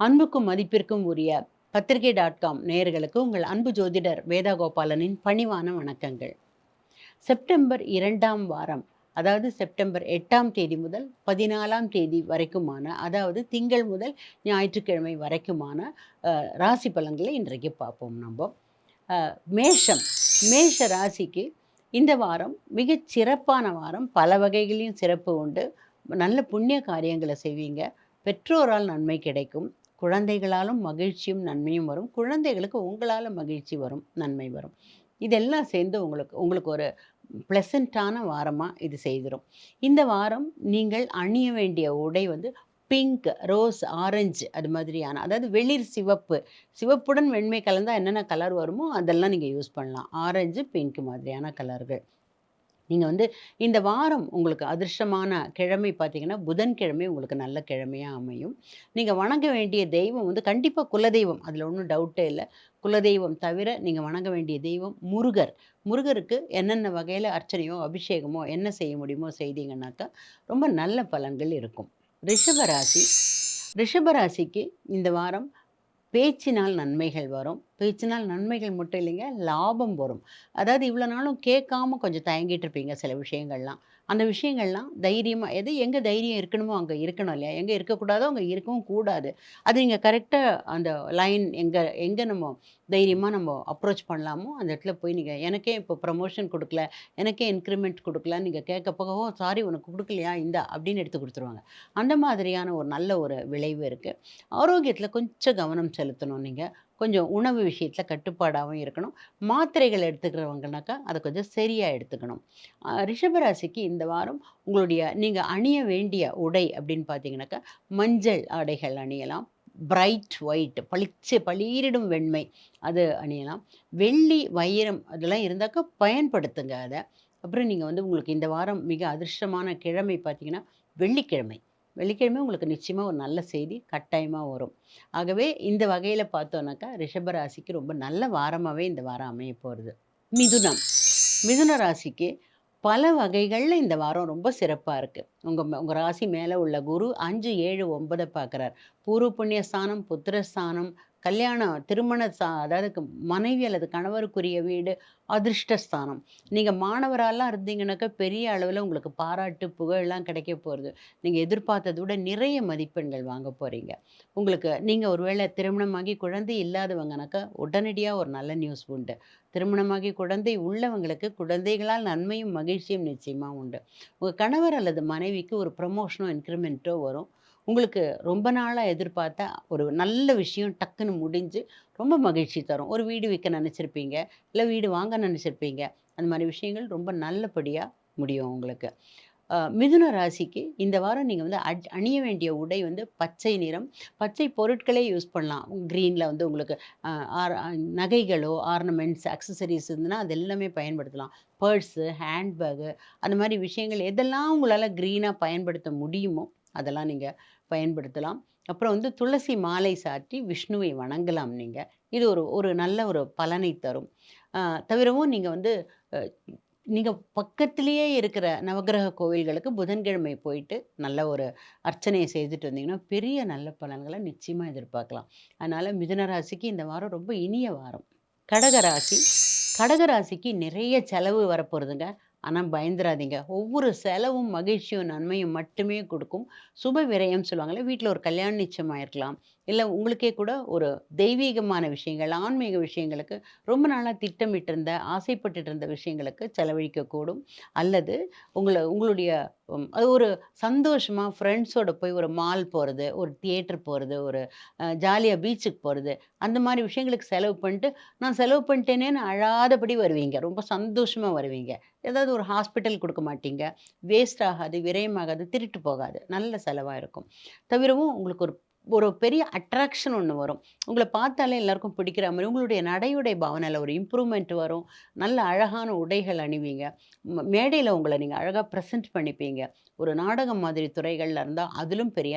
அன்புக்கும் மதிப்பிற்கும் உரிய பத்திரிகை டாட் காம் நேயர்களுக்கு உங்கள் அன்பு ஜோதிடர் வேதா கோபாலனின் பணிவான வணக்கங்கள். செப்டம்பர் இரண்டாம் வாரம் அதாவது செப்டம்பர் எட்டாம் தேதி முதல் பதினாலாம் தேதி வரைக்குமான அதாவது திங்கள் முதல் ஞாயிற்றுக்கிழமை வரைக்குமான ராசி பலன்களை இன்றைக்கு பார்ப்போம் நம்ம. மேஷம் மேஷ ராசிக்கு இந்த வாரம் மிகச் சிறப்பான வாரம். பல வகைகளையும் சிறப்பு உண்டு. நல்ல புண்ணிய காரியங்களை செய்வீங்க. பெற்றோரால் நன்மை கிடைக்கும். குழந்தைகளாலும் மகிழ்ச்சியும் நன்மையும் வரும். குழந்தைகளுக்கு உங்களால் மகிழ்ச்சி வரும் நன்மை வரும். இதெல்லாம் சேர்ந்து உங்களுக்கு உங்களுக்கு ஒரு ப்ளசண்ட்டான வாரமாக இது செய்திடும் இந்த வாரம் நீங்கள் அணிய வேண்டிய உடை வந்து பிங்க் ரோஸ் ஆரஞ்சு அது மாதிரியான அதாவது வெளிர் சிவப்பு சிவப்புடன் வெண்மை கலந்தால் என்னென்ன கலர் வருமோ அதெல்லாம் நீங்கள் யூஸ் பண்ணலாம். ஆரஞ்சு பிங்க் மாதிரியான கலர்கள் நீங்கள் வந்து இந்த வாரம் உங்களுக்கு அதிர்ஷ்டமான கிழமை பார்த்தீங்கன்னா புதன்கிழமை உங்களுக்கு நல்ல கிழமையாக அமையும். நீங்கள் வணங்க வேண்டிய தெய்வம் வந்து கண்டிப்பாக குலதெய்வம். அதில் ஒன்றும் டவுட்டே இல்லை. குலதெய்வம் தவிர நீங்கள் வணங்க வேண்டிய தெய்வம் முருகர். முருகருக்கு என்னென்ன வகையில் அர்ச்சனையோ அபிஷேகமோ என்ன செய்ய முடியுமோ செய்தீங்கன்னாக்கா ரொம்ப நல்ல பலன்கள் இருக்கும். ரிஷபராசி ரிஷபராசிக்கு இந்த வாரம் பேச்சினால் நன்மைகள் வரும். பேச்சினால் நன்மைகள் மட்டும் இல்லைங்க லாபம் வரும். அதாவது இவ்வளோ நாளும் கேட்காம கொஞ்சம் தயங்கிட்டு இருப்பீங்க சில விஷயங்கள்லாம். அந்த விஷயங்கள்லாம் தைரியமாக எது எங்கே தைரியம் இருக்கணுமோ அங்கே இருக்கணும் இல்லையா? எங்கே இருக்கக்கூடாதோ அங்கே இருக்கவும் கூடாது. அது நீங்கள் கரெக்டாக அந்த லைன் எங்கே எங்கே நம்ம தைரியமாக நம்ம அப்ரோச் பண்ணலாமோ அந்த இடத்துல போய் நீங்கள் எனக்கே இப்போ ப்ரமோஷன் கொடுக்கல எனக்கே இன்க்ரிமெண்ட் கொடுக்கல நீங்கள் கேட்க போகவோ சாரி உனக்கு கொடுக்கலையா இந்த? அப்படின்னு எடுத்து கொடுத்துருவாங்க. அந்த மாதிரியான ஒரு நல்ல ஒரு விளைவு இருக்குது ஆரோக்கியத்தில் கொஞ்சம் கவனம் செலுத்தணும் நீங்கள் கொஞ்சம் உணவு விஷயத்தில் கட்டுப்பாடாகவும் இருக்கணும். மாத்திரைகள் எடுத்துக்கிறவங்கனாக்கா அதை கொஞ்சம் சரியாக எடுத்துக்கணும். ரிஷபராசிக்கு இந்த வாரம் உங்களுடைய நீங்கள் அணிய வேண்டிய உடை அப்படின்னு பார்த்தீங்கன்னாக்கா மஞ்சள் ஆடைகள் அணியலாம். பிரைட் ஒயிட் பளிச்சு பளீரிடும் வெண்மை அது அணியலாம். வெள்ளி வைரம் அதெல்லாம் இருந்தாக்கா பயன்படுத்துங்க அதை. அப்புறம் நீங்கள் வந்து உங்களுக்கு இந்த வாரம் மிக அதிர்ஷ்டமான கிழமை பார்த்தீங்கன்னா வெள்ளிக்கிழமை. வெள்ளிக்கிழமை உங்களுக்கு நிச்சயமாக ஒரு நல்ல செய்தி கட்டாயமாக வரும். ஆகவே இந்த வகையில் பார்த்தோன்னாக்கா ரிஷபராசிக்கு ரொம்ப நல்ல வாரமாகவே இந்த வாரம் அமைய போகிறது மிதுனம். மிதுன ராசிக்கு பல வகைகளில் இந்த வாரம் ரொம்ப சிறப்பாக இருக்குது உங்கள் உங்கள் ராசி மேலே உள்ள குரு அஞ்சு ஏழு ஒன்பதை பார்க்குறார். பூர்வ புண்ணிய ஸ்தானம் புத்திரஸ்தானம் கல்யாணம் திருமண சா அதாவது மனைவி அல்லது கணவருக்குரிய வீடு அதிர்ஷ்டஸ்தானம். நீங்கள் மாணவராலாம் இருந்தீங்கன்னாக்கா பெரிய அளவில் உங்களுக்கு பாராட்டு புகழெல்லாம் கிடைக்க போகிறது நீங்கள் எதிர்பார்த்ததை விட நிறைய மதிப்பெண்கள் வாங்க போகிறீங்க உங்களுக்கு நீங்கள் ஒருவேளை திருமணமாகி குழந்தை இல்லாதவங்கனாக்கா உடனடியாக ஒரு நல்ல நியூஸ் உண்டு. திருமணமாகி குழந்தை உள்ளவங்களுக்கு குழந்தைகளால் நன்மையும் மகிழ்ச்சியும் நிச்சயமாக உண்டு. உங்கள் கணவர் அல்லது மனைவிக்கு ஒரு ப்ரமோஷனோ இன்க்ரிமெண்ட்டோ வரும். உங்களுக்கு ரொம்ப நாளாக எதிர்பார்த்த ஒரு நல்ல விஷயம் டக்குன்னு முடிஞ்சு ரொம்ப மகிழ்ச்சி தரும். ஒரு வீடு விற்க நினச்சிருப்பீங்க இல்லை வீடு வாங்க நினச்சிருப்பீங்க. அந்த மாதிரி விஷயங்கள் ரொம்ப நல்லபடியாக முடியும் உங்களுக்கு. மிதுன ராசிக்கு இந்த வாரம் நீங்கள் வந்து அட் அணிய வேண்டிய உடை வந்து பச்சை நிறம் பச்சை பொருட்களே யூஸ் பண்ணலாம். க்ரீனில் வந்து உங்களுக்கு ஆர் நகைகளோ ஆர்னமெண்ட்ஸ் அக்சசரிஸ் இருந்ததுன்னா அது எல்லாமே பயன்படுத்தலாம். பர்ஸு ஹேண்ட்பேகு அந்த மாதிரி விஷயங்கள் எதெல்லாம் உங்களால் க்ரீனாக பயன்படுத்த முடியுமோ அதெல்லாம் நீங்கள் பயன்படுத்தலாம். அப்புறம் வந்து துளசி மாலை சாற்றி விஷ்ணுவை வணங்கலாம் நீங்கள் இது ஒரு ஒரு நல்ல ஒரு பலனை தரும். தவிரவும் நீங்கள் வந்து நீங்கள் பக்கத்திலேயே இருக்கிற நவக்கிரக கோவில்களுக்கு புதன்கிழமை போயிட்டு நல்ல ஒரு அர்ச்சனையை செய்துட்டு வந்தீங்கன்னா பெரிய நல்ல பலன்களை நிச்சயமாக எதிர்பார்க்கலாம். அதனால் மிதுனராசிக்கு இந்த வாரம் ரொம்ப இனிய வாரம். கடகராசி கடகராசிக்கு நிறைய செலவு வரப்போகிறதுங்க ஆனால் பயந்துராதீங்க. ஒவ்வொரு செலவும் மகிழ்ச்சியும் நன்மையும் மட்டுமே கொடுக்கும். சுப விரயம் சொல்லுவாங்கல்ல வீட்டில் ஒரு கல்யாண நிச்சயமாக இருக்கலாம் இல்லை உங்களுக்கே கூட ஒரு தெய்வீகமான விஷயங்கள் ஆன்மீக விஷயங்களுக்கு ரொம்ப நாளாக திட்டமிட்டு இருந்த ஆசைப்பட்டுட்டு இருந்த விஷயங்களுக்கு செலவழிக்கக்கூடும் அல்லது உங்களை உங்களுடைய அது ஒரு சந்தோஷமாக ஃப்ரெண்ட்ஸோட போய் ஒரு மால் போகிறது ஒரு தியேட்டர் போகிறது ஒரு ஜாலியாக பீச்சுக்கு போகிறது அந்த மாதிரி விஷயங்களுக்கு செலவு பண்ணிட்டு நான் செலவு பண்ணிட்டேனேன்னு அழாதபடி வருவீங்க. ரொம்ப சந்தோஷமாக வருவீங்க. ஏதாவது ஒரு ஹாஸ்பிட்டல் கொடுக்க மாட்டீங்க. வேஸ்ட் ஆகாது விரயமாகாது திருட்டு போகாது. நல்ல செலவாக இருக்கும். தவிரவும் உங்களுக்கு ஒரு ஒரு பெரிய அட்ராக்ஷன் ஒன்று வரும். உங்களை பார்த்தாலே எல்லாருக்கும் பிடிக்கிற மாதிரி உங்களுடைய நடையுடைய பாவனையில் ஒரு இம்ப்ரூவ்மெண்ட் வரும். நல்ல அழகான உடைகள் அணிவீங்க. மேடையில் உங்களை நீங்கள் அழகாக ப்ரெசென்ட் பண்ணிப்பீங்க. ஒரு நாடகம் மாதிரி துறைகளில் இருந்தால் அதிலும் பெரிய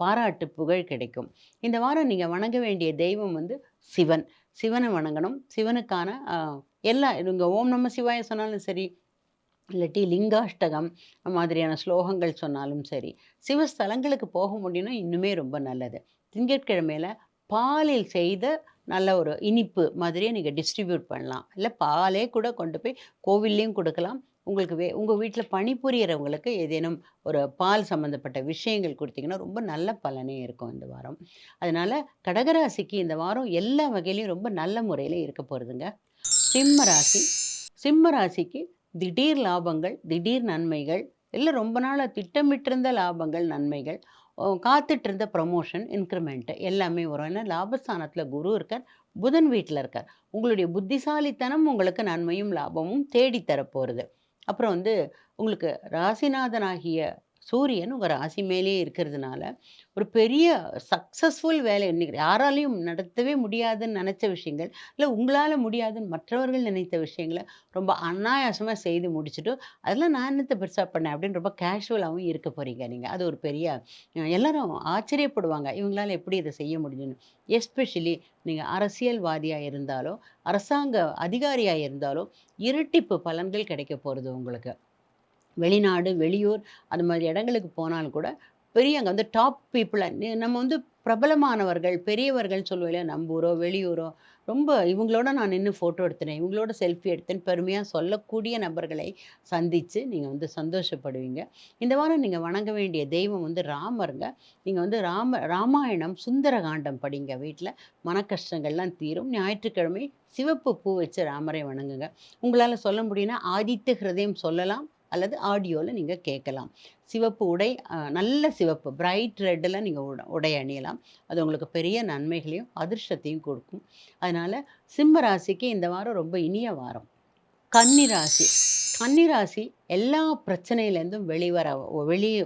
பாராட்டு புகழ் கிடைக்கும். இந்த வாரம் நீங்கள் வணங்க வேண்டிய தெய்வம் வந்து சிவன். சிவனை வணங்கணும். சிவனுக்கான எல்லா நீங்கள் ஓம் நம்ம சிவாய சொன்னாலும் சரி இல்லாட்டி லிங்காஷ்டகம் மாதிரியான ஸ்லோகங்கள் சொன்னாலும் சரி சிவஸ்தலங்களுக்கு போக முடியும்னா இன்னுமே ரொம்ப நல்லது. திங்கட்கிழமையில பாலில் செய்த நல்ல ஒரு இனிப்பு மாதிரியே நீங்கள் டிஸ்ட்ரிபியூட் பண்ணலாம். இல்லை பாலே கூட கொண்டு போய் கோவில்லையும் கொடுக்கலாம். உங்களுக்கு வே உங்கள் வீட்டில் பணிபுரியறவங்களுக்கு ஏதேனும் ஒரு பால் சம்மந்தப்பட்ட விஷயங்கள் கொடுத்தீங்கன்னா ரொம்ப நல்ல பலனே இருக்கும் இந்த வாரம். அதனால் கடகராசிக்கு இந்த வாரம் எல்லா வகையிலையும் ரொம்ப நல்ல முறையில் இருக்க போகிறதுங்க சிம்ம ராசி சிம்ம ராசிக்கு திடீர் லாபங்கள் திடீர் நன்மைகள் இல்லை ரொம்ப நாளாக திட்டமிட்டிருந்த லாபங்கள் நன்மைகள் காத்துட்ருந்த காத்துட்டு இருந்த ப்ரமோஷன் இன்க்ரிமெண்ட்டு எல்லாமே வரும். ஏன்னா லாபஸ்தானத்தில் குரு இருக்கார் புதன் வீட்டில் இருக்கார். உங்களுடைய புத்திசாலித்தனம் உங்களுக்கு நன்மையும் லாபமும் தேடித்தரப்போகிறது அப்புறம் வந்து உங்களுக்கு ராசிநாதனாகிய சூரியன் உங்கள் ராசி மேலேயே இருக்கிறதுனால ஒரு பெரிய சக்ஸஸ்ஃபுல் வேலை இன்னைக்கு யாராலையும் நடத்தவே முடியாதுன்னு நினச்ச விஷயங்கள் இல்லை உங்களால் முடியாதுன்னு மற்றவர்கள் நினைத்த விஷயங்களை ரொம்ப அனாயாசமாக செய்து முடிச்சுட்டு அதெல்லாம் நான் என்னத்தை பெருசாக பண்ணேன்? அப்படின்னு ரொம்ப கேஷுவலாகவும் இருக்க போகிறீங்க நீங்கள் அது ஒரு பெரிய எல்லோரும் எல்லாரும் ஆச்சரியப்படுவாங்க. இவங்களால எப்படி இதை செய்ய முடியும்னு. எஸ்பெஷலி நீங்கள் அரசியல்வாதியாக இருந்தாலோ அரசாங்க அதிகாரியாக இருந்தாலோ இரட்டிப்பு பலன்கள் கிடைக்க போகிறது உங்களுக்கு. வெளிநாடு வெளியூர் அது மாதிரி இடங்களுக்கு போனாலும் கூட பெரிய அங்கே வந்து டாப் பீப்புளை நம்ம வந்து பிரபலமானவர்கள் பெரியவர்கள் சொல்லுவோம் இல்லையா? நம்ம ஊரோ வெளியூரோ ரொம்ப இவங்களோட நான் நின்று ஃபோட்டோ எடுத்தேன் இவங்களோட செல்ஃபி எடுத்தேன்னு பெருமையாக சொல்லக்கூடிய நபர்களை சந்தித்து நீங்கள் வந்து சந்தோஷப்படுவீங்க. இந்த வாரம் நீங்கள் வணங்க வேண்டிய தெய்வம் வந்து ராமருங்க. நீங்கள் வந்து ராம ராமாயணம் சுந்தரகாண்டம் படிங்க. வீட்டில் மன கஷ்டங்கள்லாம் தீரும். ஞாயிற்றுக்கிழமை சிவப்பு பூ வச்சு ராமரை வணங்குங்க. உங்களால் சொல்ல முடியும்னா ஆதித்த ஹிருதயம் சொல்லலாம். அல்லது ஆடியோவில் நீங்கள் கேட்கலாம். சிவப்பு உடை நல்ல சிவப்பு பிரைட் ரெட்டில் நீங்கள் உட உடை அணியலாம். அது உங்களுக்கு பெரிய நன்மைகளையும் அதிர்ஷ்டத்தையும் கொடுக்கும். அதனால் சிம்ம ராசிக்கு இந்த வாரம் ரொம்ப இனிய வாரம். கன்னி ராசி. கன்னி ராசி எல்லா பிரச்சனையிலேருந்தும் வெளிவர வெளியே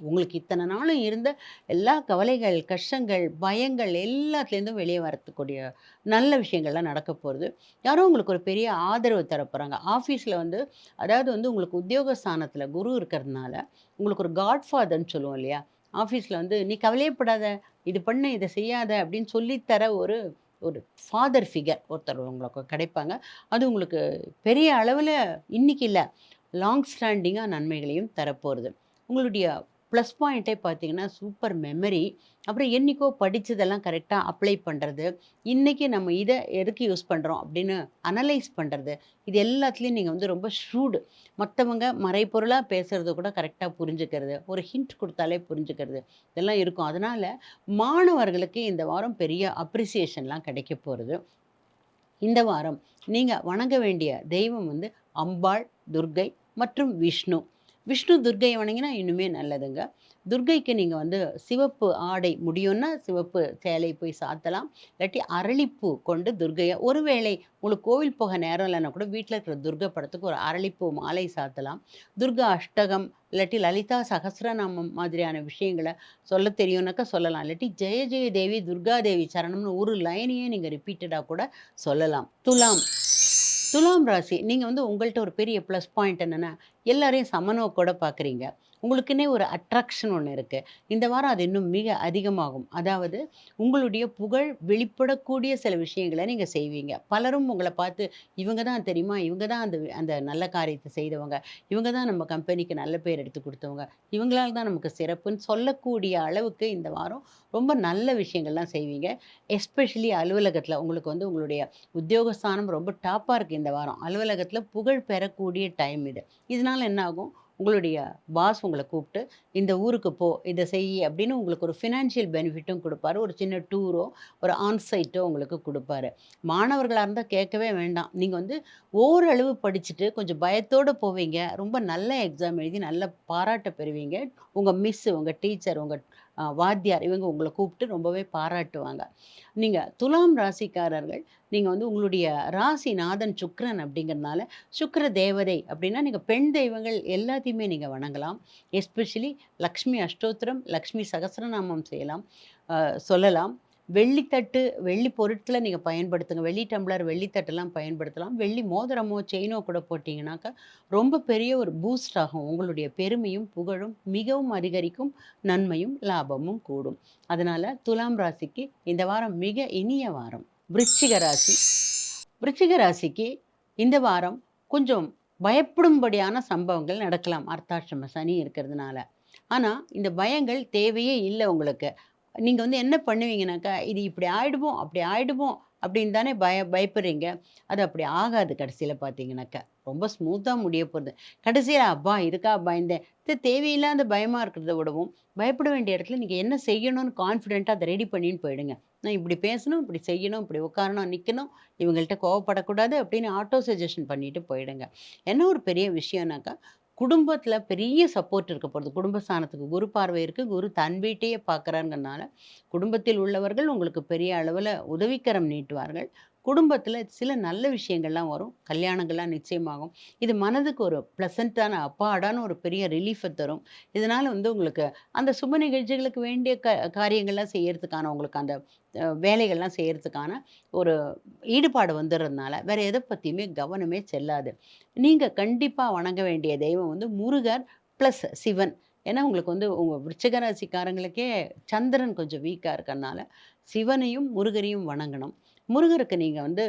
உங்களுக்கு இத்தனை நாளும் இருந்த எல்லா கவலைகள் கஷ்டங்கள் பயங்கள் எல்லாத்துலேருந்தும் வெளியே வரத்துக்கூடிய நல்ல விஷயங்கள்லாம் நடக்க போகிறது யாரும் உங்களுக்கு ஒரு பெரிய ஆதரவு தரப்போகிறாங்க ஆஃபீஸில் வந்து அதாவது வந்து உங்களுக்கு உத்தியோகஸ்தானத்தில் குரு இருக்கிறதுனால உங்களுக்கு ஒரு காட்ஃபாதர்ன்னு சொல்லுவோம் இல்லையா? ஆஃபீஸில் வந்து நீ கவலையப்படாத இது பண்ண இதை செய்யாத அப்படின்னு சொல்லித்தர ஒரு ஒரு ஃபாதர் ஃபிகர் ஒருத்தர் உங்களுக்கு கிடைப்பாங்க. அது உங்களுக்கு பெரிய அளவில் இன்றைக்கி இல்லை லாங் ஸ்டாண்டிங்காக நன்மைகளையும் தரப்போகிறது உங்களுடைய ப்ளஸ் பாயிண்ட்டே பார்த்தீங்கன்னா சூப்பர் மெமரி அப்புறம் என்னைக்கோ படித்ததெல்லாம் கரெக்டாக அப்ளை பண்ணுறது இன்றைக்கி நம்ம இதை எதுக்கு யூஸ் பண்ணுறோம் அப்படின்னு அனலைஸ் பண்ணுறது இது எல்லாத்துலேயும் நீங்கள் வந்து ரொம்ப ஷூடு மற்றவங்க மறைப்பொருளாக பேசுகிறது கூட கரெக்டாக புரிஞ்சுக்கிறது. ஒரு ஹிண்ட் கொடுத்தாலே புரிஞ்சுக்கிறது. இதெல்லாம் இருக்கும். அதனால் மாணவர்களுக்கு இந்த வாரம் பெரிய அப்ரிசியேஷன்லாம் கிடைக்க போகிறது இந்த வாரம் நீங்கள் வணங்க வேண்டிய தெய்வம் வந்து அம்பாள் துர்கை மற்றும் விஷ்ணு. விஷ்ணு துர்கையை வணங்கினா இன்னுமே நல்லதுங்க. துர்கைக்கு நீங்கள் வந்து சிவப்பு ஆடை முடியும்னா சிவப்பு சேலை போய் சாத்தலாம். இல்லாட்டி அரளிப்பூ கொண்டு துர்கையை ஒருவேளை உங்களுக்கு கோவில் போக நேரம் இல்லைன்னா கூட வீட்டில் இருக்கிற துர்கை படத்துக்கு ஒரு அரளிப்பூ மாலை சாத்தலாம். துர்கா அஷ்டகம் இல்லாட்டி லலிதா சகசிரநாமம் மாதிரியான விஷயங்களை சொல்ல தெரியும்னாக்கா சொல்லலாம். இல்லாட்டி ஜெய ஜெய தேவி துர்கா தேவி சரணம்னு ஒரு லைனையே நீங்கள் ரிப்பீட்டடாக கூட சொல்லலாம். துலாம். துலாம் ராசி நீங்கள் வந்து உங்கள்கிட்ட ஒரு பெரிய ப்ளஸ் பாயிண்ட் என்னென்னா எல்லாரையும் சமநோக்கோட பார்க்குறீங்க உங்களுக்குன்னே ஒரு அட்ராக்ஷன் ஒன்று இருக்குது இந்த வாரம் அது இன்னும் மிக அதிகமாகும். அதாவது உங்களுடைய புகழ் வெளிப்படக்கூடிய சில விஷயங்களை நீங்கள் செய்வீங்க. பலரும் உங்களை பார்த்து இவங்க தான் தெரியுமா? இவங்க தான் அந்த அந்த நல்ல காரியத்தை செய்தவங்க. இவங்க தான் நம்ம கம்பெனிக்கு நல்ல பேர் எடுத்து கொடுத்தவங்க. இவங்களால தான் நமக்கு சிறப்புன்னு சொல்லக்கூடிய அளவுக்கு இந்த வாரம் ரொம்ப நல்ல விஷயங்கள்லாம் செய்வீங்க. எஸ்பெஷலி அலுவலகத்தில் உங்களுக்கு வந்து உங்களுடைய உத்தியோகஸ்தானம் ரொம்ப டாப்பாக இருக்குது இந்த வாரம். அலுவலகத்தில் புகழ் பெறக்கூடிய டைம் இது. இதனால் என்ன ஆகும்? உங்களுடைய பாஸ் உங்களை கூப்பிட்டு இந்த ஊருக்கு போ இதை செய் அப்படின்னு உங்களுக்கு ஒரு ஃபினான்ஷியல் பெனிஃபிட்டும் கொடுப்பாரு. ஒரு சின்ன டூரோ ஒரு ஆன்சைட்டோ உங்களுக்கு கொடுப்பாரு. மாணவர்களாக இருந்தால் கேட்கவே வேண்டாம். நீங்கள் வந்து ஓரளவு படிச்சுட்டு கொஞ்சம் பயத்தோடு போவீங்க. ரொம்ப நல்ல எக்ஸாம் எழுதி நல்ல பாராட்ட பெறுவீங்க. உங்கள் மிஸ்ஸு உங்கள் டீச்சர் உங்கள் வாத்தியார் இவங்க உங்களை கூப்பிட்டு ரொம்பவே பாராட்டுவாங்க. நீங்கள் துலாம் ராசிக்காரர்கள் நீங்கள் வந்து உங்களுடைய ராசிநாதன் சுக்ரன் அப்படிங்கிறதுனால சுக்கர தேவதை அப்படின்னா நீங்கள் பெண் தெய்வங்கள் எல்லாத்தையுமே நீங்கள் வணங்கலாம். எஸ்பெஷலி லக்ஷ்மி அஷ்டோத்திரம் லக்ஷ்மி சகஸ்ரநாமம் செய்யலாம். சொல்லலாம். வெள்ளித்தட்டு வெள்ளி பொருட்களை நீங்கள் பயன்படுத்துங்க. வெள்ளி டம்ளர் வெள்ளித்தட்டெல்லாம் பயன்படுத்தலாம். வெள்ளி மோதிரமோ செயினோ கூட போட்டிங்கனாக்கா ரொம்ப பெரிய ஒரு பூஸ்ட் ஆகும். உங்களுடைய பெருமையும் புகழும் மிகவும் அதிகரிக்கும் நன்மையும் லாபமும் கூடும். அதனால் துலாம் ராசிக்கு இந்த வாரம் மிக இனிய வாரம். விருச்சிக ராசி. விருச்சிக ராசிக்கு இந்த வாரம் கொஞ்சம் பயப்படும்படியான சம்பவங்கள் நடக்கலாம். அர்த்தாட்சம சனி இருக்கிறதுனால. ஆனால் இந்த பயங்கள் தேவையே இல்லை உங்களுக்கு. நீங்கள் வந்து என்ன பண்ணுவீங்கனாக்கா, இது இப்படி ஆகிடுவோம் அப்படி ஆகிடுவோம் அப்படின்னு தானே பய பயப்படுறீங்க. அது அப்படி ஆகாது கடைசியில் பார்த்தீங்கன்னாக்கா ரொம்ப ஸ்மூத்தாக முடிய போகிறது கடைசியில் அப்பா இதுக்கா பயந்தேன். இது தேவையில்லாத பயமாக இருக்கிறத விடவும், பயப்பட வேண்டிய இடத்துல நீங்கள் என்ன செய்யணும்னு கான்ஃபிடெண்ட்டாக அதை ரெடி பண்ணின்னு போயிடுங்க. நான் இப்படி பேசணும், இப்படி செய்யணும், இப்படி உட்காரணும், நிற்கணும் இவங்கள்ட்ட கோவப்படக்கூடாது அப்படின்னு ஆட்டோ சஜஷன் பண்ணிட்டு போயிடுங்க. என்ன ஒரு பெரிய விஷயம்னாக்கா, குடும்பத்தில் பெரிய சப்போர்ட் இருக்க போகிறது குடும்ப ஸ்தானத்துக்கு குரு பார்வை இருக்குது குரு தன் வீட்டையே பார்க்குறாங்கனால குடும்பத்தில் உள்ளவர்கள் உங்களுக்கு பெரிய அளவில் உதவிக்கரம் நீட்டுவார்கள். குடும்பத்தில் சில நல்ல விஷயங்கள்லாம் வரும். கல்யாணங்கள்லாம் நிச்சயமாகும். இது மனதுக்கு ஒரு ப்ளசண்ட்டான அப்பாடான ஒரு பெரிய ரிலீஃபை தரும். இதனால் வந்து உங்களுக்கு அந்த சுப நிகழ்ச்சிகளுக்கு வேண்டிய க காரியங்கள்லாம் செய்கிறதுக்கான உங்களுக்கு அந்த வேலைகள்லாம் செய்கிறதுக்கான ஒரு ஈடுபாடு வந்துடுறதுனால வேறு எதை பற்றியுமே கவனமே செல்லாது. நீங்கள் கண்டிப்பாக வணங்க வேண்டிய தெய்வம் வந்து முருகர் ப்ளஸ் சிவன். ஏன்னா, உங்களுக்கு வந்து உங்கள் விருச்சகராசிக்காரங்களுக்கே சந்திரன் கொஞ்சம் வீக்காக இருக்கறனால, சிவனையும், முருகரையும் வணங்கணும். முருகருக்கு நீங்கள் வந்து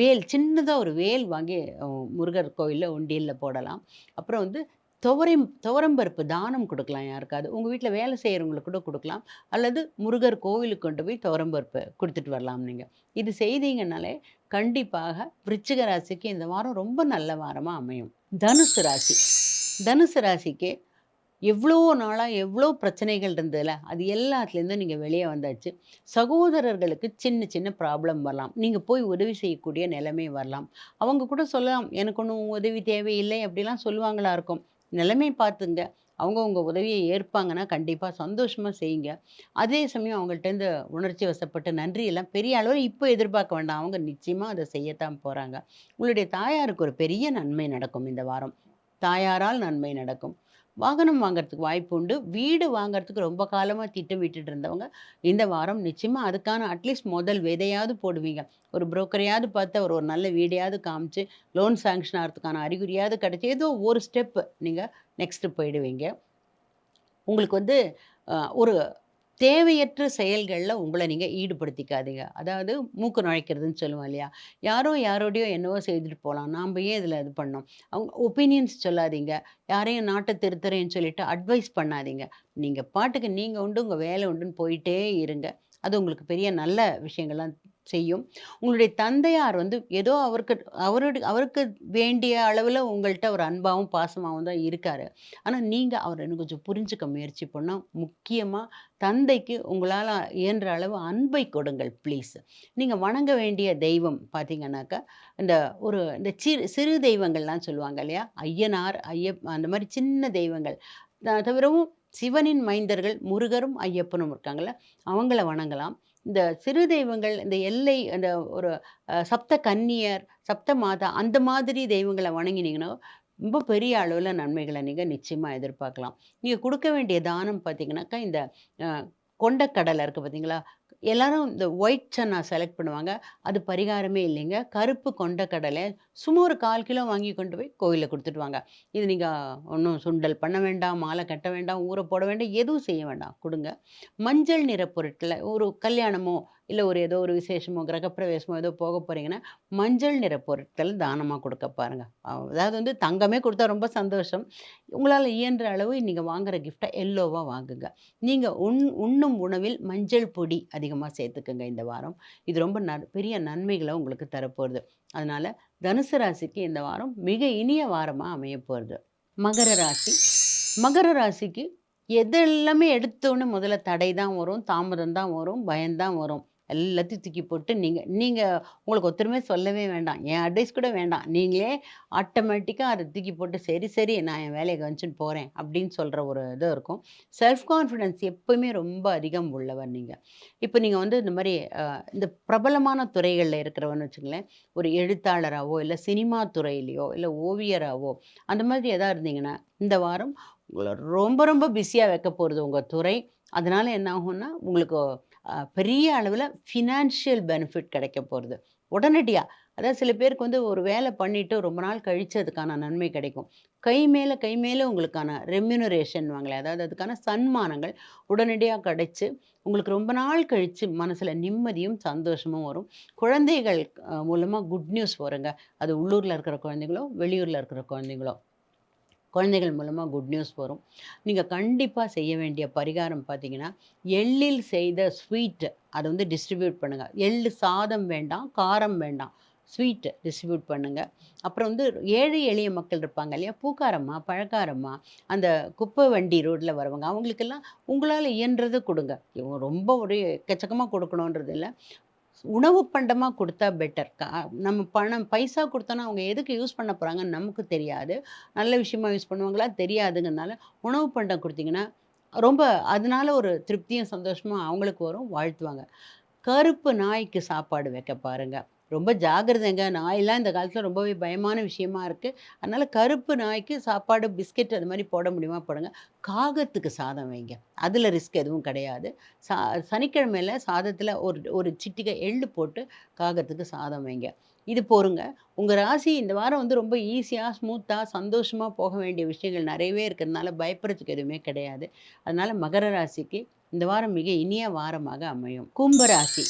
வேல் சின்னதாக ஒரு வேல் வாங்கி முருகர் கோயிலில் உண்டியலில் போடலாம். அப்புறம் வந்து துவரம் துவரம் பருப்பு தானம் கொடுக்கலாம் யாருக்காவது. உங்கள் வீட்டில் வேலை செய்கிறவங்களுக்கு கூட கொடுக்கலாம் அல்லது முருகர் கோவிலுக்கு கொண்டு போய் துவரம் பருப்பு வரலாம் நீங்கள் இது செய்தீங்கனாலே கண்டிப்பாக விருச்சிக ராசிக்கு இந்த வாரம் ரொம்ப நல்ல வாரமாக அமையும். தனுசு ராசி. தனுசு ராசிக்கு எவ்வளோ நாளாக எவ்வளோ பிரச்சனைகள் இருந்ததுல, அது எல்லாத்துலேருந்தும் நீங்கள் வெளியே வந்தாச்சு. சகோதரர்களுக்கு சின்ன சின்ன ப்ராப்ளம் வரலாம். நீங்கள் போய் உதவி செய்யக்கூடிய நிலைமை வரலாம். அவங்க கூட சொல்லலாம், "எனக்கு ஒன்றும் உதவி தேவையில்லை" அப்படிலாம் சொல்லுவாங்களா இருக்கும். நிலைமை பார்த்துங்க. அவங்க உங்கள் உதவியை ஏற்பாங்கன்னா, கண்டிப்பாக சந்தோஷமாக செய்யுங்க. அதே சமயம் அவங்கள்ட்டேருந்து உணர்ச்சி வசப்பட்டு நன்றியெல்லாம் பெரிய அளவில் இப்போ எதிர்பார்க்க வேண்டாம். அவங்க நிச்சயமாக அதை செய்யத்தான் போகிறாங்க உங்களுடைய தாயாருக்கு ஒரு பெரிய நன்மை நடக்கும் இந்த வாரம். தாயாரால் நன்மை நடக்கும். வாகனம் வாங்குறதுக்கு வாய்ப்பு உண்டு. வீடு வாங்குறதுக்கு ரொம்ப காலமாக திட்டமிட்டு இருந்தவங்க, இந்த வாரம் நிச்சயமாக அதுக்கான அட்லீஸ்ட் முதல் விதையாவது போடுவீங்க. ஒரு புரோக்கரையாவது பார்த்து அவர் ஒரு நல்ல வீடையாவது காமிச்சு, லோன் சாங்ஷன் ஆகிறதுக்கான அறிகுறியாவது கிடச்சி ஏதோ ஒரு ஸ்டெப் நீங்கள் நெக்ஸ்ட்டு போயிடுவீங்க. உங்களுக்கு வந்து ஒரு தேவையற்ற செயல்களில் உங்களை நீங்கள் ஈடுபடுத்திக்காதீங்க. அதாவது மூக்கு நுழைக்கிறதுன்னு சொல்லுவோம் இல்லையா? யாரோ யாரோடையோ என்னவோ செய்துட்டு போகலாம் நாம் ஏன் இதில் இது பண்ணோம் அவங்க ஒப்பீனியன்ஸ் சொல்லாதீங்க. யாரையும் நாட்டை திருத்துறேன்னு சொல்லிட்டு அட்வைஸ் பண்ணாதீங்க. நீங்கள் பாட்டுக்கு நீங்கள் உண்டு, உங்கள் வேலை உண்டுன்னு போயிட்டே இருங்க. அது உங்களுக்கு பெரிய நல்ல விஷயங்கள்லாம் செய்யும். உங்களுடைய தந்தையார் வந்து ஏதோ அவருக்கு அவருடைய அவருக்கு வேண்டிய அளவில் உங்கள்கிட்ட ஒரு அன்பாவும், பாசமாகவும் தான் இருக்கார் ஆனால் நீங்கள் அவரை இன்னும் கொஞ்சம் புரிஞ்சுக்க முயற்சி பண்ணால் முக்கியமாக தந்தைக்கு உங்களால் இயன்ற அளவு அன்பை கொடுங்கள் ப்ளீஸ். நீங்கள் வணங்க வேண்டிய தெய்வம் பார்த்தீங்கன்னாக்கா, இந்த ஒரு இந்த சிறு சிறு தெய்வங்கள்லாம் சொல்லுவாங்க இல்லையா? ஐயனார், ஐயப் அந்த மாதிரி சின்ன தெய்வங்கள். தவிரவும் சிவனின் மைந்தர்கள் முருகரும், ஐயப்பனும் இருக்காங்கள்ல அவங்கள வணங்கலாம். இந்த சிறு தெய்வங்கள், இந்த எல்லை அந்த ஒரு சப்த கன்னியர், சப்த மாதா அந்த மாதிரி தெய்வங்களை வணங்கினீங்கன்னா, ரொம்ப பெரிய அளவில் நன்மைகளை நீங்கள் நிச்சயமாக எதிர்பார்க்கலாம். நீங்கள் கொடுக்க வேண்டிய தானம் பார்த்தீங்கன்னாக்கா, இந்த கொண்டக்கடலை இருக்குது பார்த்தீங்களா? எல்லாரும் இந்த ஒயிட் சன்னா செலக்ட் பண்ணுவாங்க. அது பரிகாரமே இல்லைங்க. கருப்பு கொண்ட கடலை சும்மா ஒரு 1/4 கிலோ வாங்கி கொண்டு போய் கோயிலில் கொடுத்துட்டு வாங்க. இது நீங்கள் ஒன்றும் சுண்டல் பண்ண வேண்டாம், மாலை கட்ட வேண்டாம், ஊற போட வேண்டாம், எதுவும் செய்ய வேண்டாம். கொடுங்க மஞ்சள் நிற பொருட்களை ஒரு கல்யாணமோ, இல்லை ஒரு ஏதோ ஒரு விசேஷமோ, கிரகப்பிரவேசமோ ஏதோ போக போகிறீங்கன்னா மஞ்சள் நிற பொருட்கள் தானமாக கொடுக்க பாருங்கள் அதாவது வந்து தங்கமே கொடுத்தா ரொம்ப சந்தோஷம். உங்களால் இயன்ற அளவு நீங்கள் வாங்குகிற கிஃப்டை எல்லோவாக வாங்குங்க. நீங்கள் உண் உண்ணும் உணவில் மஞ்சள் பொடி அதிகமா சேர்த்துக்கோங்க இந்த வாரம். இது ரொம்ப ந பெரிய நன்மைகளை உங்களுக்கு தரப்போகிறது அதனால தனுசு ராசிக்கு இந்த வாரம் மிக இனிய வாரமா போகிறது மகர ராசி. மகர ராசிக்கு எதெல்லாமே எடுத்தோன்னு முதல்ல தடை தான் வரும், தாமதம் தான் வரும், பயம்தான் வரும். எல்லாத்தையும் தூக்கி போட்டு நீங்கள் நீங்கள் உங்களுக்கு ஒத்தருமே சொல்லவே வேண்டாம். என் அட்வைஸ் கூட வேண்டாம். நீங்களே ஆட்டோமேட்டிக்காக அதை தூக்கி போட்டு, "சரி, சரி நான் என் வேலையை கவனிச்சுன்னு போகிறேன் அப்படின்னு சொல்கிற ஒரு இது இருக்கும். செல்ஃப் கான்ஃபிடன்ஸ் எப்போவுமே ரொம்ப அதிகம் உள்ளவர் நீங்கள் இப்போ நீங்கள் வந்து இந்த மாதிரி இந்த பிரபலமான துறைகளில் இருக்கிறவன்னு வச்சுங்களேன் ஒரு எழுத்தாளராகவோ இல்லை சினிமா துறையிலையோ இல்லை ஓவியராகவோ அந்த மாதிரி எதாக இருந்தீங்கன்னா, இந்த வாரம் உங்களை ரொம்ப ரொம்ப பிஸியாக வைக்க போகிறது உங்கள் துறை. அதனால் என்ன ஆகும்னா, உங்களுக்கு பெரிய அளவில் ஃபினான்ஷியல் பெனிஃபிட் கிடைக்க போகிறது உடனடியாக அதாவது சில பேருக்கு வந்து ஒரு வேலை பண்ணிவிட்டு ரொம்ப நாள் கழித்து அதுக்கான நன்மை கிடைக்கும். கை மேலே கை மேலே உங்களுக்கான ரெம்யூனரேஷன்வாங்களே, அதாவது அதுக்கான சன்மானங்கள் உடனடியாக கிடைச்சி உங்களுக்கு ரொம்ப நாள் கழித்து மனசில் நிம்மதியும், சந்தோஷமும் வரும். குழந்தைகள் மூலமாக குட் நியூஸ் வருங்க. அது உள்ளூரில் இருக்கிற குழந்தைங்களோ, வெளியூரில் இருக்கிற குழந்தைங்களோ. குழந்தைகள் மூலமாக குட் நியூஸ் வரும். நீங்கள் கண்டிப்பாக செய்ய வேண்டிய பரிகாரம் பார்த்தீங்கன்னா எள்ளில் செய்த ஸ்வீட்டு அதை வந்து டிஸ்ட்ரிபியூட் பண்ணுங்கள் எள் சாதம் வேண்டாம் காரம் வேண்டாம் ஸ்வீட்டு டிஸ்ட்ரிபியூட் பண்ணுங்கள் அப்புறம் வந்து ஏழை எளிய மக்கள் இருப்பாங்க இல்லையா? பூக்காரம்மா பழக்காரம்மா அந்த குப்பை வண்டி ரோட்டில் வரவங்க அவங்களுக்கெல்லாம் உங்களால் இயன்றதை கொடுங்க. இவங்க ரொம்ப ஒரு எக்கச்சக்கமாக கொடுக்கணுன்றது இல்லை. உணவு பண்டமாக கொடுத்தா பெட்டர் நம்ம பணம் பைசா கொடுத்தோன்னா அவங்க எதுக்கு யூஸ் பண்ண போகிறாங்கன்னு நமக்கு தெரியாது. நல்ல விஷயமா யூஸ் பண்ணுவாங்களா? தெரியாதுங்கனால உணவு பண்டம் கொடுத்தீங்கன்னா ரொம்ப அதனால ஒரு திருப்தியும் சந்தோஷமும் அவங்களுக்கு வரும் வாழ்த்துவாங்க. கருப்பு நாய்க்கு சாப்பாடு வைக்க பாருங்கள் ரொம்ப ஜாகிரதைங்க. நாயெல்லாம் இந்த காலத்தில் ரொம்பவே பயமான விஷயமா இருக்குது அதனால் கருப்பு நாய்க்கு சாப்பாடு பிஸ்கெட் அது மாதிரி போட முடியுமா போடுங்க. காகத்துக்கு சாதம் வைங்க. அதில் ரிஸ்க் எதுவும் கிடையாது. சா சனிக்கிழமையில் சாதத்தில் ஒரு ஒரு சிட்டிகை எள்ளு போட்டு காகத்துக்கு சாதம் வைங்க. இது போருங்க. உங்கள் ராசி இந்த வாரம் வந்து ரொம்ப ஈஸியாக ஸ்மூத்தாக சந்தோஷமாக போக வேண்டிய விஷயங்கள் நிறையவே இருக்கிறதுனால பயப்படுறதுக்கு எதுவுமே கிடையாது. அதனால் மகர ராசிக்கு இந்த வாரம் மிக இனிய வாரமாக அமையும். கும்பராசி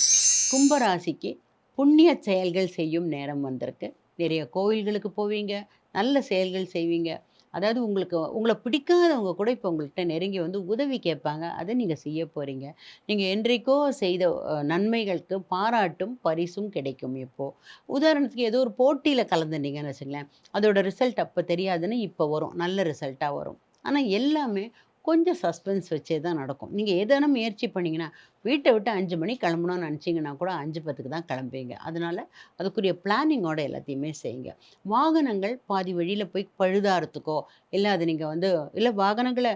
கும்பராசிக்கு புண்ணிய செயல்கள் செய்யும் நேரம் வந்திருக்கு. நிறைய கோவில்களுக்கு போவீங்க நல்ல செயல்கள் செய்வீங்க. அதாவது உங்களுக்கு உங்களை பிடிக்காதவங்க கூட இப்போ உங்கள்கிட்ட நெருங்கி வந்து உதவி கேட்பாங்க. அதை நீங்கள் செய்ய போகிறீங்க நீங்கள் என்றைக்கோ செய்த நன்மைகளுக்கு பாராட்டும் பரிசும் கிடைக்கும் இப்போது உதாரணத்துக்கு ஏதோ ஒரு போட்டியில் கலந்துட்டீங்கன்னு வச்சுங்களேன் அதோட ரிசல்ட் அப்போ தெரியாதுன்னு இப்போ வரும். நல்ல ரிசல்ட்டாக வரும். ஆனால் எல்லாமே கொஞ்சம் சஸ்பென்ஸ் வச்சே தான் நடக்கும். நீங்கள் எதனா முயற்சி பண்ணிங்கன்னா வீட்டை விட்டு அஞ்சு மணி கிளம்பணும்னு நினச்சிங்கன்னா கூட அஞ்சு பத்துக்கு தான் கிளம்புவீங்க. அதனால் அதுக்குரிய பிளானிங்கோட எல்லாத்தையுமே செய்யுங்க. வாகனங்கள் பாதி வழியில் போய் பழுதாரத்துக்கோ இல்லை அது நீங்கள் வந்து இல்லை வாகனங்களை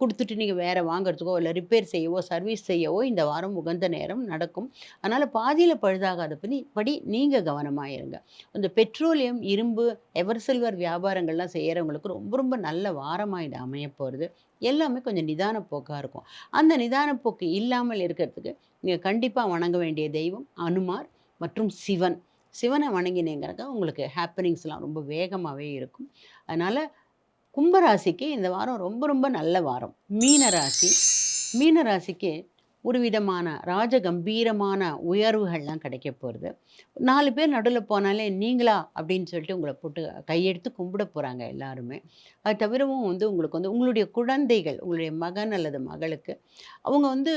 கொடுத்துட்டு நீங்கள் வேறு வாங்குறதுக்கோ இல்லை ரிப்பேர் செய்யவோ சர்வீஸ் செய்யவோ இந்த வாரம் உகந்த நேரம் நடக்கும். அதனால் பாதியில் பழுதாகாத படி படி நீங்கள் கவனமாக இருங்க. இந்த பெட்ரோலியம் இரும்பு எவர் சில்வர் வியாபாரங்கள்லாம் செய்கிறவங்களுக்கு ரொம்ப ரொம்ப நல்ல வாரமாக இது அமைய போகிறது எல்லாமே கொஞ்சம் நிதான போக்காக இருக்கும். அந்த நிதான போக்கு இல்லாமல் இருக்கிறதுக்கு நீங்கள் கண்டிப்பாக வணங்க வேண்டிய தெய்வம் அனுமார் மற்றும் சிவன். சிவனை வணங்கினேங்கிறத உங்களுக்கு ஹாப்பனிங்ஸ்லாம் ரொம்ப வேகமாகவே இருக்கும். அதனால் கும்பராசிக்கு இந்த வாரம் ரொம்ப ரொம்ப நல்ல வாரம். மீனராசி. மீனராசிக்கு ஒரு விதமான ராஜ கம்பீரமான உயர்வுகள்லாம் கிடைக்க போகிறது நாலு பேர் நடுவில் போனாலே நீங்களா அப்படின்னு சொல்லிட்டு உங்களை போட்டு கையெடுத்து கும்பிட போகிறாங்க எல்லாருமே. அது தவிரவும் வந்து உங்களுக்கு வந்து உங்களுடைய குழந்தைகள் உங்களுடைய மகன் அல்லது மகளுக்கு அவங்க வந்து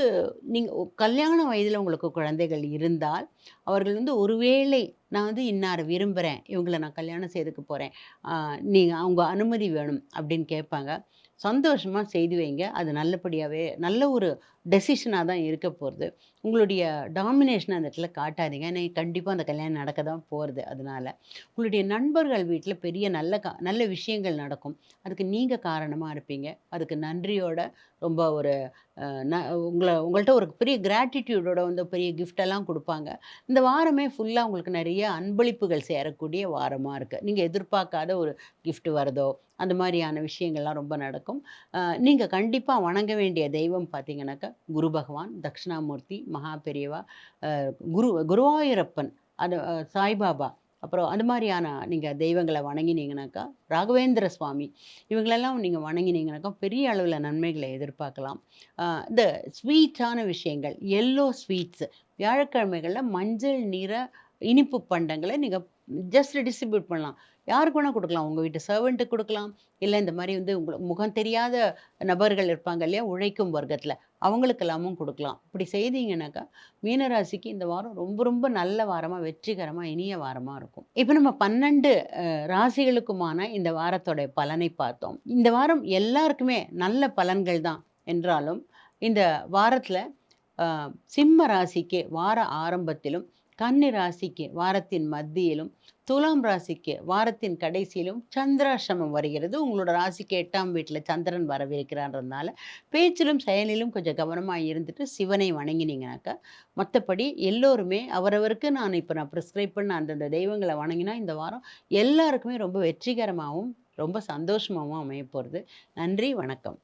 நீங்கள் கல்யாண வயதில் உங்களுக்கு குழந்தைகள் இருந்தால் அவர்கள் வந்து ஒருவேளை நான் வந்து இன்னார் விரும்புகிறேன் இவங்களை நான் கல்யாணம் செய்துக்க போகிறேன் நீங்கள் அவங்க அனுமதி வேணும் அப்படின்னு கேட்பாங்க. சந்தோஷமாக செய்து வைங்க. அது நல்லபடியாகவே நல்ல ஒரு டெசிஷனாக தான் இருக்க போகிறது உங்களுடைய டாமினேஷன் அந்த இடத்துல காட்டாதீங்க. ஏன்னா கண்டிப்பாக அந்த கல்யாணம் நடக்க தான் போகிறது அதனால். உங்களுடைய நண்பர்கள் வீட்டில் பெரிய நல்ல கா நல்ல விஷயங்கள் நடக்கும். அதுக்கு நீங்கள் காரணமாக இருப்பீங்க. அதுக்கு நன்றியோட ரொம்ப ஒரு ந உங்களை உங்கள்கிட்ட ஒரு பெரிய கிராட்டிடியூடோட வந்து பெரிய கிஃப்டெல்லாம் கொடுப்பாங்க. இந்த வாரமே ஃபுல்லாக உங்களுக்கு நிறைய அன்பளிப்புகள் சேரக்கூடிய வாரமாக இருக்குது நீங்கள் எதிர்பார்க்காத ஒரு கிஃப்ட் வரதோ அந்த மாதிரியான விஷயங்கள்லாம் ரொம்ப நடக்கும். நீங்கள் கண்டிப்பாக வணங்க வேண்டிய தெய்வம் பார்த்தீங்கன்னாக்கா குரு பகவான் தட்சிணாமூர்த்தி மகா பெரியவா குரு குருவாயூரப்பன் அது சாய்பாபா அப்புறம் அது மாதிரியான நீங்கள் தெய்வங்களை வணங்கினீங்கனாக்கா ராகவேந்திர சுவாமி இவங்களெல்லாம் நீங்கள் வணங்கினீங்கனாக்கா பெரிய அளவில் நன்மைகளை எதிர்பார்க்கலாம். இந்த ஸ்வீட்டான விஷயங்கள் எல்லோ ஸ்வீட்ஸ் வியாழக்கிழமைகளில் மஞ்சள் நிற இனிப்பு பண்டங்களை நீங்கள் ஜஸ்ட் டிஸ்ட்ரிபியூட் பண்ணலாம். யாருக்கு வேணால் கொடுக்கலாம். உங்கள் வீட்டு சர்வெண்ட்டுக்கு கொடுக்கலாம். இல்லை இந்த மாதிரி வந்து உங்களுக்கு முகம் தெரியாத நபர்கள் இருப்பாங்க இல்லையா? உழைக்கும் வர்க்கத்தில். அவங்களுக்கெல்லாமும் கொடுக்கலாம். இப்படி செய்தீங்கன்னாக்கா மீனராசிக்கு இந்த வாரம் ரொம்ப ரொம்ப நல்ல வாரமாக வெற்றிகரமாக இனிய வாரமாக இருக்கும். இப்போ நம்ம பன்னெண்டு ராசிகளுக்குமான இந்த வாரத்தோடைய பலனை பார்த்தோம். இந்த வாரம் எல்லாருக்குமே நல்ல பலன்கள் தான் என்றாலும் இந்த வாரத்தில் சிம்ம ராசிக்கு வார ஆரம்பத்திலும் கன்னி ராசிக்கு வாரத்தின் மத்தியிலும் துலாம் ராசிக்கு வாரத்தின் கடைசியிலும் சந்திராசிரமம் வருகிறது. உங்களோட ராசிக்கு எட்டாம் வீட்டில் சந்திரன் வரவிருக்கிறான்றதுனால பேச்சிலும் செயலிலும் கொஞ்சம் கவனமாக இருந்துட்டு சிவனை வணங்கினீங்கனாக்கா மற்றபடி எல்லோருமே அவரவருக்கு நான் இப்போ நான் ப்ரிஸ்கிரைப் பண்ண அந்தந்த தெய்வங்களை வணங்கினா இந்த வாரம் எல்லாருக்குமே ரொம்ப வெற்றிகரமாகவும் ரொம்ப சந்தோஷமாகவும் அமைய போகிறது நன்றி வணக்கம்.